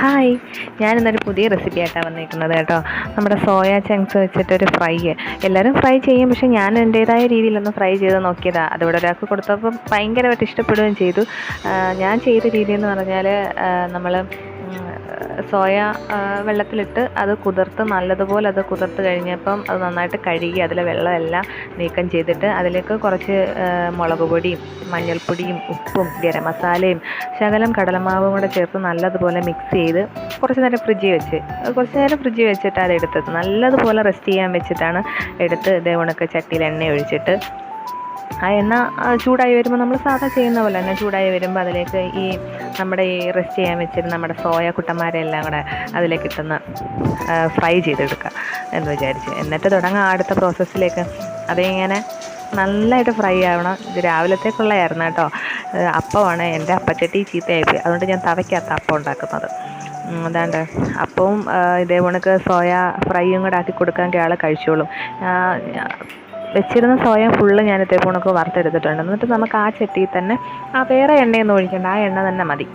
Hi ഞാനിന്നൊരു പുതിയ recipe ആയിട്ടാണ് വന്നിരിക്കുന്നത് കേട്ടോ. നമ്മുടെ സോയ ചങ്ക്സ് വെച്ചിട്ടൊരു ഫ്രൈ എല്ലാവരും ഫ്രൈ ചെയ്യും പക്ഷെ ഞാൻ എന്റേതായ രീതിയിലൊന്ന് ഫ്രൈ ചെയ്ത് നോക്കിയതാണ് അതിവിടെ ഒരാൾക്ക് കൊടുത്തപ്പോൾ ഭയങ്കരമായിട്ട് ഇഷ്ടപ്പെടുകയും ചെയ്തു. ഞാൻ ചെയ്ത രീതി എന്ന് പറഞ്ഞാൽ നമ്മൾ സോയ വെള്ളത്തിലിട്ട് അത് കുതിർത്ത് നല്ലതുപോലെ അത് കുതിർത്ത് കഴിഞ്ഞപ്പം അത് നന്നായിട്ട് കഴുകി അതിലെ വെള്ളമെല്ലാം നീക്കം ചെയ്തിട്ട് അതിലേക്ക് കുറച്ച് മുളക് പൊടിയും മഞ്ഞൾപ്പൊടിയും ഉപ്പും ഗരം മസാലയും ശകലം കടലമാവും കൂടെ ചേർത്ത് നല്ലതുപോലെ മിക്സ് ചെയ്ത് കുറച്ച് നേരം ഫ്രിഡ്ജിൽ വെച്ച് കുറച്ച് നേരം ഫ്രിഡ്ജിൽ വെച്ചിട്ട് അത് എടുത്തത് നല്ലതുപോലെ റെസ്റ്റ് ചെയ്യാൻ വെച്ചിട്ടാണ് എടുത്ത് ഇതേ ഉണക്ക ചട്ടിയിൽ എണ്ണ ഒഴിച്ചിട്ട് ആ എണ്ണ ചൂടായി വരുമ്പോൾ നമ്മൾ സാധാ ചെയ്യുന്ന പോലെ തന്നെ ചൂടായി വരുമ്പോൾ അതിലേക്ക് ഈ നമ്മുടെ ഈ റെസ്റ്റ് ചെയ്യാൻ വെച്ചിരുന്ന നമ്മുടെ സോയ കുട്ടന്മാരെല്ലാം കൂടെ അതിലേക്ക് ഇട്ടൊന്ന് ഫ്രൈ ചെയ്തെടുക്കുക എന്ന് വിചാരിച്ച്. എന്നിട്ട് തുടങ്ങാം അടുത്ത പ്രോസസ്സിലേക്ക്. അതിങ്ങനെ നല്ലതായിട്ട് ഫ്രൈ ആവണം. ഇത് രാവിലത്തേക്കുള്ളതായിരുന്നു കേട്ടോ. അപ്പമാണ് എന്റെ അപ്പച്ചട്ടി ചീത്തയായി അതുകൊണ്ട് ഞാൻ തവയ്ക്കകത്ത് അപ്പം ഉണ്ടാക്കുന്നത്. അതാണ്ട് അപ്പവും ഇതേ കണക്ക് സോയ ഫ്രൈയും കൂടെ ആക്കി കൊടുക്കാൻ ആൾ കഴിച്ചോളും. വെച്ചിരുന്ന സോയ ഫുള്ള് ഞാൻ ഇതേ കണക്ക് വറുത്തെടുത്തിട്ടുണ്ട്. എന്നിട്ട് നമുക്ക് ആ ചട്ടിയിൽ തന്നെ ആ വേറെ എണ്ണയൊന്നും ഒഴിക്കേണ്ട. ആ എണ്ണ തന്നെ മതി.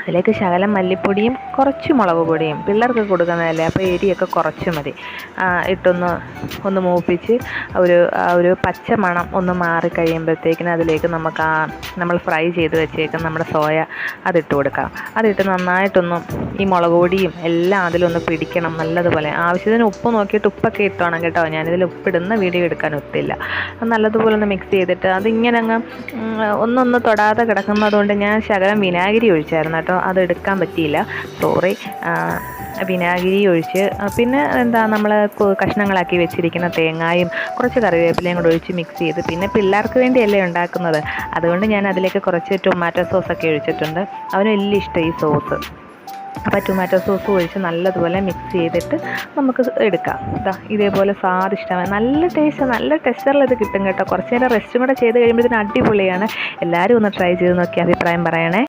അതിലേക്ക് ശകലം മല്ലിപ്പൊടിയും കുറച്ച് മുളക് പൊടിയും പിള്ളേർക്ക് കൊടുക്കുന്നതല്ലേ അപ്പോൾ എരിയൊക്കെ കുറച്ച് മതി. ഇട്ടൊന്ന് ഒന്ന് മൂപ്പിച്ച് ഒരു ഒരു പച്ച മണം ഒന്ന് മാറി കഴിയുമ്പോഴത്തേക്കിന് അതിലേക്ക് നമുക്ക് ആ നമ്മൾ ഫ്രൈ ചെയ്ത് വെച്ചേക്കുന്ന നമ്മുടെ സോയ അതിട്ട് കൊടുക്കാം. അതിട്ട് നന്നായിട്ടൊന്ന് ഈ മുളക് പൊടിയും എല്ലാം അതിലൊന്ന് പിടിക്കണം നല്ലതുപോലെ. ആവശ്യത്തിന് ഉപ്പ് നോക്കിയിട്ട് ഉപ്പൊക്കെ ഇട്ടോണം കേട്ടോ. ഞാനിതിൽ ഉപ്പിടുന്ന വീഡിയോ എടുക്കാൻ ഒത്തില്ല. നല്ലതുപോലെ ഒന്ന് മിക്സ് ചെയ്തിട്ട് അതിങ്ങനെ അങ്ങ് ഒന്നൊന്ന് തൊടാതെ കിടക്കുന്നതുകൊണ്ട് ഞാൻ ശകലം വിനാഗിരി ഒഴിച്ചായിരുന്നു അത് എടുക്കാൻ പറ്റിയില്ല. സോറി വിനാഗിരി ഒഴിച്ച് പിന്നെ എന്താ നമ്മൾ കഷ്ണങ്ങളാക്കി വെച്ചിരിക്കുന്ന തേങ്ങായും കുറച്ച് കറിവേപ്പിലയും കൂടെ ഒഴിച്ച് മിക്സ് ചെയ്ത് പിന്നെ പിള്ളേർക്ക് വേണ്ടിയല്ലേ ഉണ്ടാക്കുന്നത്. അതുകൊണ്ട് ഞാൻ അതിലേക്ക് കുറച്ച് ടൊമാറ്റോ സോസൊക്കെ ഒഴിച്ചിട്ടുണ്ട്. അവന് വലിയ ഇഷ്ടം ഈ സോസ് അപ്പോൾ ടൊമാറ്റോ സോസ് ഒഴിച്ച് നല്ലതുപോലെ മിക്സ് ചെയ്തിട്ട് നമുക്ക് എടുക്കാം. ഇതാ ഇതേപോലെ സ്വാദിഷ്ടമായി നല്ല ടേസ്റ്റ് നല്ല ടെസ്റ്ററിൽ ഇത് കിട്ടും കേട്ടോ. കുറച്ച് നേരം റെസ്റ്റും കൂടെ ചെയ്ത് കഴിയുമ്പോഴത്തേന് അടിപൊളിയാണ്. എല്ലാവരും ഒന്ന് ട്രൈ ചെയ്ത് നോക്കി അഭിപ്രായം പറയണേ.